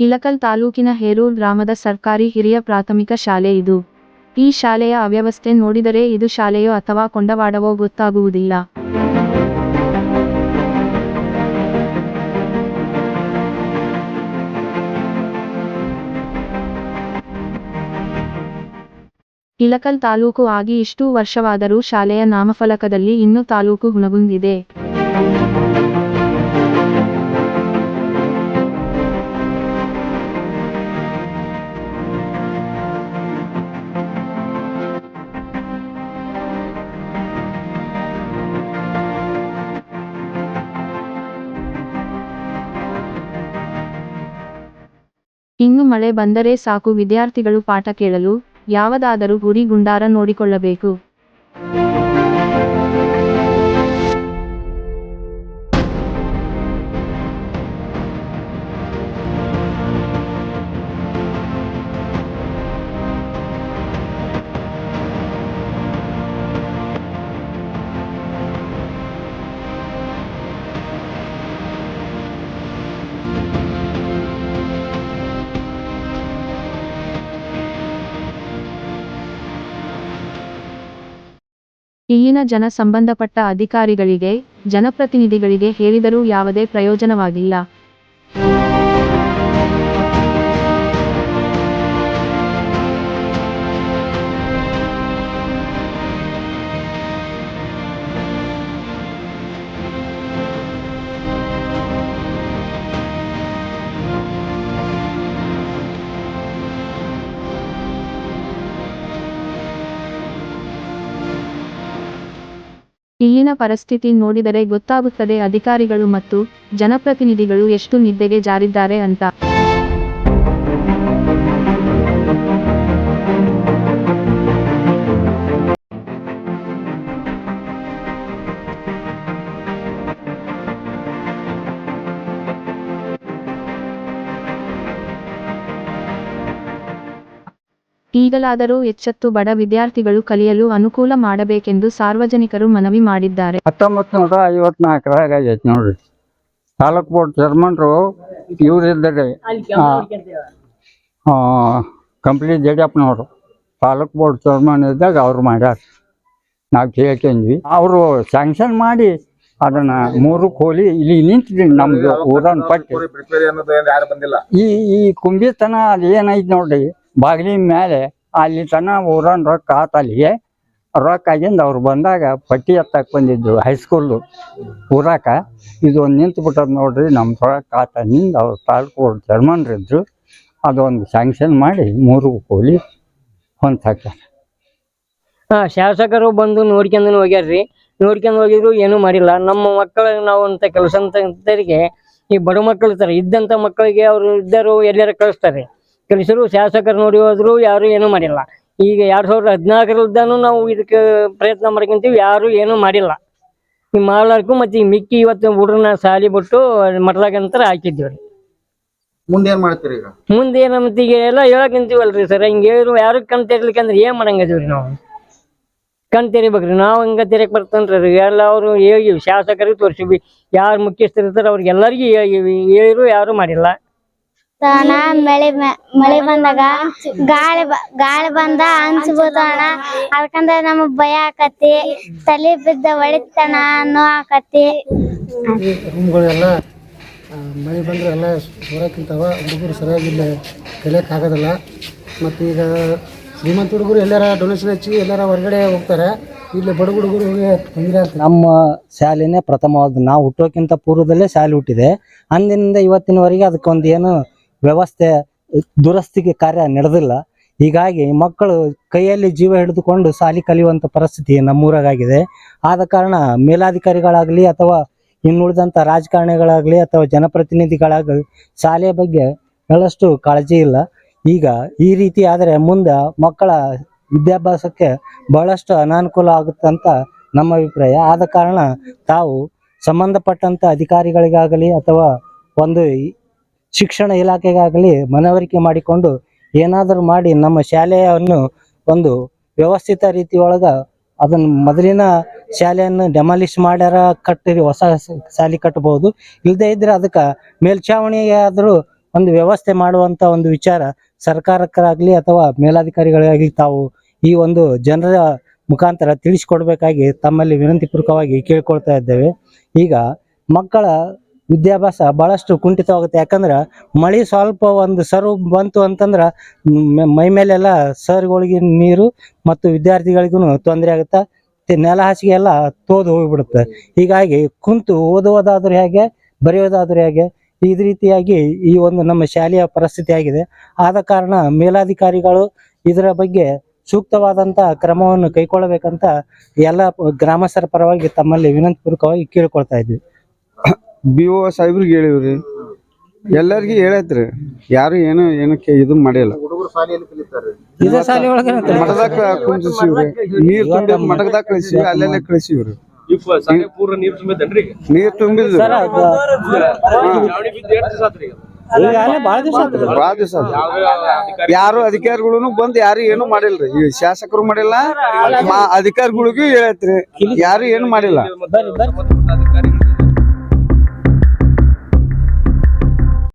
ಇಳಕಲ್ ತಾಲೂಕಿನ ಹೇರೂರ್ ಗ್ರಾಮದ ಸರ್ಕಾರಿ ಹಿರಿಯ ಪ್ರಾಥಮಿಕ ಶಾಲೆ ಇದು. ಈ ಶಾಲೆಯ ಅವ್ಯವಸ್ಥೆ ನೋಡಿದರೆ ಇದು ಶಾಲೆಯೋ ಅಥವಾ ಕೊಂಡವಾಡವೋ ಗೊತ್ತಾಗುವುದಿಲ್ಲ. ಇಳಕಲ್ ತಾಲೂಕು ಆಗಿ ಇಷ್ಟು ವರ್ಷವಾದರೂ ಶಾಲೆಯ ನಾಮಫಲಕದಲ್ಲಿ ಇನ್ನೂ ತಾಲೂಕು ಹುಣಗುಂದಿದೆ. ಇನ್ನು ಮಳೆ ಬಂದರೆ ಸಾಕು ವಿದ್ಯಾರ್ಥಿಗಳು ಪಾಠ ಕೇಳಲು ಯಾವುದಾದರೂ ಗುಡಿ ಗುಂಡಾರ ನೋಡಿಕೊಳ್ಳಬೇಕು. ಇಲ್ಲಿನ ಜನ ಸಂಬಂಧಪಟ್ಟ ಅಧಿಕಾರಿಗಳಿಗೆ ಜನಪ್ರತಿನಿಧಿಗಳಿಗೆ ಹೇಳಿದರೂ ಯಾವುದೇ ಪ್ರಯೋಜನವಾಗಿಲ್ಲ. ಇಲ್ಲಿನ ಪರಿಸ್ಥಿತಿ ನೋಡಿದರೆ ಗೊತ್ತಾಗುತ್ತದೆ ಅಧಿಕಾರಿಗಳು ಮತ್ತು ಜನಪ್ರತಿನಿಧಿಗಳು ಎಷ್ಟು ನಿದ್ದೆಗೆ ಜಾರಿದ್ದಾರೆ ಅಂತ. ಈಗಲಾದರೂ ಎಚ್ಚೆತ್ತು ಬಡ ವಿದ್ಯಾರ್ಥಿಗಳು ಕಲಿಯಲು ಅನುಕೂಲ ಮಾಡಬೇಕೆಂದು ಸಾರ್ವಜನಿಕರು ಮನವಿ ಮಾಡಿದ್ದಾರೆ. ಹತ್ತೊಂಬತ್ತು ನೂರ ಐವತ್ನಾಲ್ಕರಾಗ ಆಗೈತೆ ನೋಡ್ರಿ. ತಾಲೂಕ್ ಬೋರ್ಡ್ ಚೇರ್ಮನ್ರು ಇವರಿದ್ದಾರೆ ಕಂಪ್ನಿ ಜಡಿಯಪ್ಪನವರು ತಾಲೂಕ್ ಬೋರ್ಡ್ ಚೇರ್ಮನ್ ಇದ್ದಾಗ ಅವ್ರು ಮಾಡ್ಯಾರ. ನಾವು ಕೇಳ್ಕೊಂಡ್ವಿ. ಅವರು ಸ್ಯಾಂಕ್ಷನ್ ಮಾಡಿ ಅದನ್ನ ಮೂರು ಕೋಲಿ ಇಲ್ಲಿ ನಿಂತಿದ್ದೀನಿ ನಮ್ದು ಊರನ್ ಪಟ್ಟಿ. ಪ್ರಿಪೇರಿ ಅನ್ನೋದು ಯಾರು ಬಂದಿಲ್ಲ. ಈ ಈ ಕುಂಬಿತನ ಅದು ಏನೈತಿ ನೋಡ್ರಿ. ಬಾಗಿಲಿ ಮೇಲೆ ಅಲ್ಲಿ ತನ ಊರನ್ ರೊಕ್ಕ ಆತ ಅಲ್ಲಿಗೆ ರೊಕ್ಕ ಆಗಿಂದ ಅವ್ರು ಬಂದಾಗ ಪಟ್ಟಿ ಎತ್ತಕ್ಕೆ ಬಂದಿದ್ರು ಹೈಸ್ಕೂಲ್ ಊರಾಕ ಇದು ಒಂದು ನಿಂತು ಬಿಟ್ಟದ್ ನೋಡ್ರಿ ನಮ್ಮ ರೊಕ್ಕ ಆತ ನಿಂದ ಅವ್ರು ತಾಲೂಕು ಜರ್ಮನ್ರಿದ್ರು ಅದೊಂದು ಸ್ಯಾಂಕ್ಷನ್ ಮಾಡಿ ಮೂರು ಕೂಲಿ ಹೊಂತ ಹಾಕ್ಯಾರ ಹಾ, ಶಾಸಕರು ಬಂದು ನೋಡ್ಕೊಂಡು ಹೋಗ್ಯಾರ್ರಿ. ನೋಡ್ಕೊಂಡು ಹೋಗಿದ್ರು, ಏನೂ ಮಾಡಿಲ್ಲ. ನಮ್ಮ ಮಕ್ಕಳಿಗೆ ನಾವು ಅಂತ ಕೆಲಸ ಅಂತರಿಗೆ ಈ ಬಡ ಮಕ್ಕಳು ಇರ್ತಾರೆ ಇದ್ದಂತ ಮಕ್ಕಳಿಗೆ ಅವರು ಇದ್ದರು ಎಲ್ಲಾರ ಕಳಿಸ್ತಾರೆ. ಕಳಿಸರು ಶಾಸಕರು ನೋಡಿ ಹೋದ್ರು ಯಾರು ಏನೂ ಮಾಡಿಲ್ಲ. ಈಗ ಎರಡ್ ಸಾವಿರದ ಹದಿನಾಲ್ಕರದ್ದಾನು ನಾವು ಇದಕ್ಕೆ ಪ್ರಯತ್ನ ಮಾಡ್ಕೊಂತೀವಿ ಯಾರು ಏನೂ ಮಾಡಿಲ್ಲ. ಈ ಮಾಡ್ಲಾರ್ಕು ಮತ್ತೆ ಈ ಮಿಕ್ಕಿ ಇವತ್ತು ಹುಡುಗನ ಸಾಲಿ ಬಿಟ್ಟು ಮಟ್ಲಾಗಂತರ ಹಾಕಿದ್ದೀವಿ ರೀ. ಮುಂದೆ ಏನ್ ಮಾಡ್ತೀರಿ ಈಗ? ಮುಂದೆ ಏನಂತ ಈಗ ಎಲ್ಲ ಹೇಳಕಂತೀವಲ್ರಿ ಸರ್. ಹಿಂಗೆ ಹೇಳಿದ್ರು ಯಾರು ಕಣ್ ತೆರಿಲಿಕ್ಕೆ ಅಂದ್ರೆ ಏನ್ ಮಾಡಂಗದೀವ್ರಿ ನಾವು? ಕಣ್ ತೆರಿಬೇಕ್ರಿ ನಾವು ಹಿಂಗ ತೆರಕ್ ಬರ್ತನ್ರಿ ಎಲ್ಲ ಅವರು ಹೇಳಿವಿ ಶಾಸಕರಿಗೆ ತೋರಿಸಿವಿ ಯಾರು ಮುಖ್ಯಸ್ಥರು ಅವ್ರಿಗೆಲ್ಲರಿಗೂ ಅವ್ರಿಗೆ ಎಲ್ಲರಿಗೂ ಹೇಳಿವಿ ಹೇಳಿದ್ರು ಯಾರು ಮಾಡಿಲ್ಲ. ಅಣ್ಣ ಮಳೆ ಮಳೆ ಬಂದಾಗ ಗಾಳಿ ಬ- ಗಾಳಿ ಬಂದ ಹಂಚ್ ಬೀಳ್ತಾವಣ ಅದಕ್ಕಂದ ನಮಗ್ ಭಯ ಆಕತಿ. ತಲೆ ಬಿದ್ದ ಒಳಿತಾನ ಅನ್ನೋ ಆಕತಿ. ರೂಮ್ಗಳೆಲ್ಲ ಮಳೆ ಬಂದ್ರೆ ಎಲ್ಲ ಹೊರಕ್ಕಿಂತವ ಹುಡುಗರು ಸರಿಯಾಗಿಲ್ಲ ಕಲಿಯಕ್ಕೆ ಆಗೋದಿಲ್ಲ. ಮತ್ತು ಈಗ ಶ್ರೀಮಂತ ಹುಡುಗರು ಎಲ್ಲಾರ ಡೊನೇಷನ್ ಹಚ್ಚಿ ಎಲ್ಲಾರ ಹೊರಗಡೆ ಹೋಗ್ತಾರೆ. ಇಲ್ಲಿ ಬಡ ಹುಡುಗರಿಗೆ ತೊಂದರೆ ಆಗ್ತದೆ. ನಮ್ಮ ಶಾಲೆನೇ ಪ್ರಥಮವಾದ ನಾವು ಹುಟ್ಟೋಕ್ಕಿಂತ ಪೂರ್ವದಲ್ಲೇ ಶಾಲೆ ಹುಟ್ಟಿದೆ. ಅಂದಿನಿಂದ ಇವತ್ತಿನವರೆಗೆ ಅದಕ್ಕೊಂದು ಏನು ವ್ಯವಸ್ಥೆ ದುರಸ್ತಿಗೆ ಕಾರ್ಯ ನಡೆದಿಲ್ಲ. ಹೀಗಾಗಿ ಮಕ್ಕಳು ಕೈಯಲ್ಲಿ ಜೀವ ಹಿಡಿದುಕೊಂಡು ಸಾಲಿ ಕಲಿಯುವಂಥ ಪರಿಸ್ಥಿತಿ ನಮ್ಮೂರಾಗಿದೆ ಆದ ಕಾರಣ ಮೇಲಾಧಿಕಾರಿಗಳಾಗಲಿ ಅಥವಾ ಇನ್ನುಳಿದಂಥ ರಾಜಕಾರಣಿಗಳಾಗಲಿ ಅಥವಾ ಜನಪ್ರತಿನಿಧಿಗಳಾಗಲಿ ಶಾಲೆಯ ಬಗ್ಗೆ ಬಹಳಷ್ಟು ಕಾಳಜಿ ಇಲ್ಲ. ಈಗ ಈ ರೀತಿ ಆದರೆ ಮುಂದೆ ಮಕ್ಕಳ ವಿದ್ಯಾಭ್ಯಾಸಕ್ಕೆ ಬಹಳಷ್ಟು ಅನಾನುಕೂಲ ಆಗುತ್ತೆ ಅಂತ ನಮ್ಮ ಅಭಿಪ್ರಾಯ. ಆದ ಕಾರಣ ತಾವು ಸಂಬಂಧಪಟ್ಟಂತ ಅಧಿಕಾರಿಗಳಿಗಾಗಲಿ ಅಥವಾ ಒಂದು ಶಿಕ್ಷಣ ಇಲಾಖೆಗಾಗಲಿ ಮನವರಿಕೆ ಮಾಡಿಕೊಂಡು ಏನಾದರೂ ಮಾಡಿ ನಮ್ಮ ಶಾಲೆಯನ್ನು ಒಂದು ವ್ಯವಸ್ಥಿತ ರೀತಿಯೊಳಗೆ ಅದನ್ನು ಮೊದಲಿನ ಶಾಲೆಯನ್ನು ಡೆಮಾಲಿಷ್ ಮಾಡ್ಯಾರ ಕಟ್ಟಿರಿ ಹೊಸ ಶಾಲೆ ಕಟ್ಟಬಹುದು ಇಲ್ಲದೇ ಇದ್ರೆ ಅದಕ್ಕೆ ಮೇಲ್ಛಾವಣಿಗೆ ಆದರೂ ಒಂದು ವ್ಯವಸ್ಥೆ ಮಾಡುವಂತ ಒಂದು ವಿಚಾರ ಸರ್ಕಾರಕ್ಕಾಗಲಿ ಅಥವಾ ಮೇಲಾಧಿಕಾರಿಗಳಾಗಲಿ ತಾವು ಈ ಒಂದು ಜನರ ಮುಖಾಂತರ ತಿಳಿಸಿಕೊಡ್ಬೇಕಾಗಿ ತಮ್ಮಲ್ಲಿ ವಿನಂತಿಪೂರ್ವಕವಾಗಿ ಕೇಳ್ಕೊಳ್ತಾ ಇದ್ದೇವೆ. ಈಗ ಮಕ್ಕಳ ವಿದ್ಯಾಭ್ಯಾಸ ಬಹಳಷ್ಟು ಕುಂಠಿತವಾಗುತ್ತೆ. ಯಾಕಂದ್ರೆ ಮಳೆ ಸ್ವಲ್ಪ ಒಂದು ಸರು ಬಂತು ಅಂತಂದ್ರ ಮ್- ಮೇಲೆಲ್ಲ ಸರ್ಗಳಿಗೆ ನೀರು ಮತ್ತು ವಿದ್ಯಾರ್ಥಿಗಳಿಗೂ ತೊಂದರೆ ಆಗುತ್ತೆ ನೆಲ ಹಾಸಿಗೆ ಎಲ್ಲ ತೋದು ಹೋಗಿಬಿಡುತ್ತೆ. ಹೀಗಾಗಿ ಕುಂತು ಓದುವುದಾದ್ರೂ ಹೇಗೆ, ಬರೆಯೋದಾದ್ರೂ ಹೇಗೆ, ಈ ರೀತಿಯಾಗಿ ಈ ಒಂದು ನಮ್ಮ ಶಾಲೆಯ ಪರಿಸ್ಥಿತಿ ಆಗಿದೆ. ಆದ ಕಾರಣ ಮೇಲಾಧಿಕಾರಿಗಳು ಇದರ ಬಗ್ಗೆ ಸೂಕ್ತವಾದಂತ ಕ್ರಮವನ್ನು ಕೈಗೊಳ್ಳಬೇಕಂತ ಎಲ್ಲ ಗ್ರಾಮಸ್ಥರ ಪರವಾಗಿ ತಮ್ಮಲ್ಲಿ ವಿನಂತಿ ಪೂರ್ವಕವಾಗಿ ಕೇಳ್ಕೊಳ್ತಾ ಇದ್ವಿ. ಬಿ ಓ ಸಾಹೇಬ್ರಿಗೆ ಹೇಳಿವ್ರಿ. ಎಲ್ಲರಿಗೂ ಹೇಳೈತ್ರಿ. ಯಾರು ಏನು ಏನಕ್ಕೆ ಇದು ಮಾಡಿಲ್ಲ. ಇದೇ ಶಾಲೆ ಒಳಗೆ ಮಠದಾಗ ಕುಂದಿಸಿವ್ರಿ ನೀರ್ ತುಂಬ ಮಠದಾಗ ಕಳಿಸಿವಿ ಅಲ್ಲೆಲ್ಲ ಕಳಿಸಿವ್ರಿ ನೀರು ತುಂಬಿದ್ರಿ ಭಾಳ ದಿವಸ ಯಾರು ಅಧಿಕಾರಿಗಳು ಬಂದ್ ಯಾರು ಏನು ಮಾಡಿಲ್ರಿ. ಈ ಶಾಸಕರು ಮಾಡಿಲ್ಲ ಮಾ- ಅಧಿಕಾರಿಗಳಿಗೂ ಹೇಳತ್ರಿ. ಯಾರು ಏನು ಮಾಡಿಲ್ಲ.